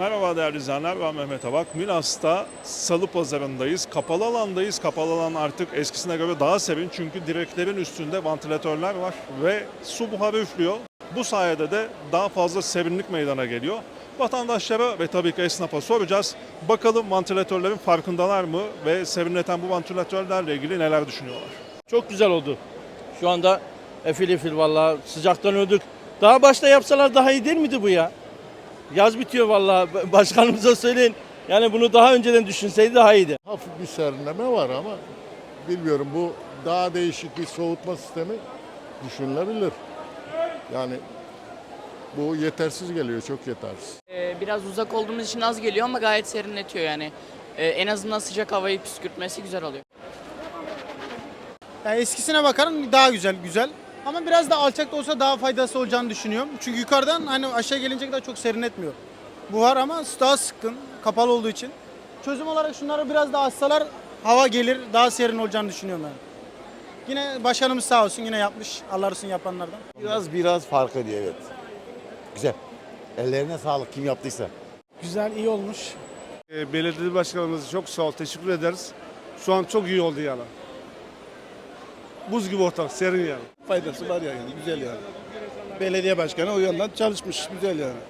Merhaba değerli izleyenler, ben Mehmet Abak. Milas'ta Salı Pazarı'ndayız. Kapalı alandayız. Kapalı alan artık eskisine göre daha serin çünkü direklerin üstünde vantilatörler var ve su buharı üflüyor. Bu sayede de daha fazla serinlik meydana geliyor. Vatandaşlara ve tabii ki esnafa soracağız. Bakalım vantilatörlerin farkındalar mı ve serinleten bu vantilatörlerle ilgili neler düşünüyorlar? Çok güzel oldu. Şu anda efil efil vallahi sıcaktan öldük. Daha başta yapsalar daha iyi değil miydi bu ya? Yaz bitiyor vallahi. Başkanımıza söyleyin. Yani bunu daha önceden düşünseydi daha iyiydi. Hafif bir serinleme var ama bilmiyorum bu daha değişik bir soğutma sistemi düşünülebilir. Yani bu yetersiz geliyor, çok yetersiz. Ee, Biraz uzak olduğumuz için az geliyor ama gayet serinletiyor yani. Ee, En azından sıcak havayı püskürtmesi güzel oluyor. Yani eskisine bakarım daha güzel güzel. Ama biraz da alçakta olsa daha faydası olacağını düşünüyorum. Çünkü yukarıdan hani aşağı gelince kadar çok serinletmiyor. Buhar ama daha sıkkın, kapalı olduğu için. Çözüm olarak şunları biraz daha açsalar hava gelir, daha serin olacağını düşünüyorum ben. Yine başkanımız sağ olsun yine yapmış. Allah olsun yapanlardan. Biraz biraz fark ediyor evet. Güzel. Ellerine sağlık kim yaptıysa. Güzel, iyi olmuş. E, Belediye başkanımız çok sağ ol, teşekkür ederiz. Şu an çok iyi oldu yani. Buz gibi ortak, serin yani. Faydası var yani, güzel yani. Belediye başkanı o yönden çalışmış, güzel yani.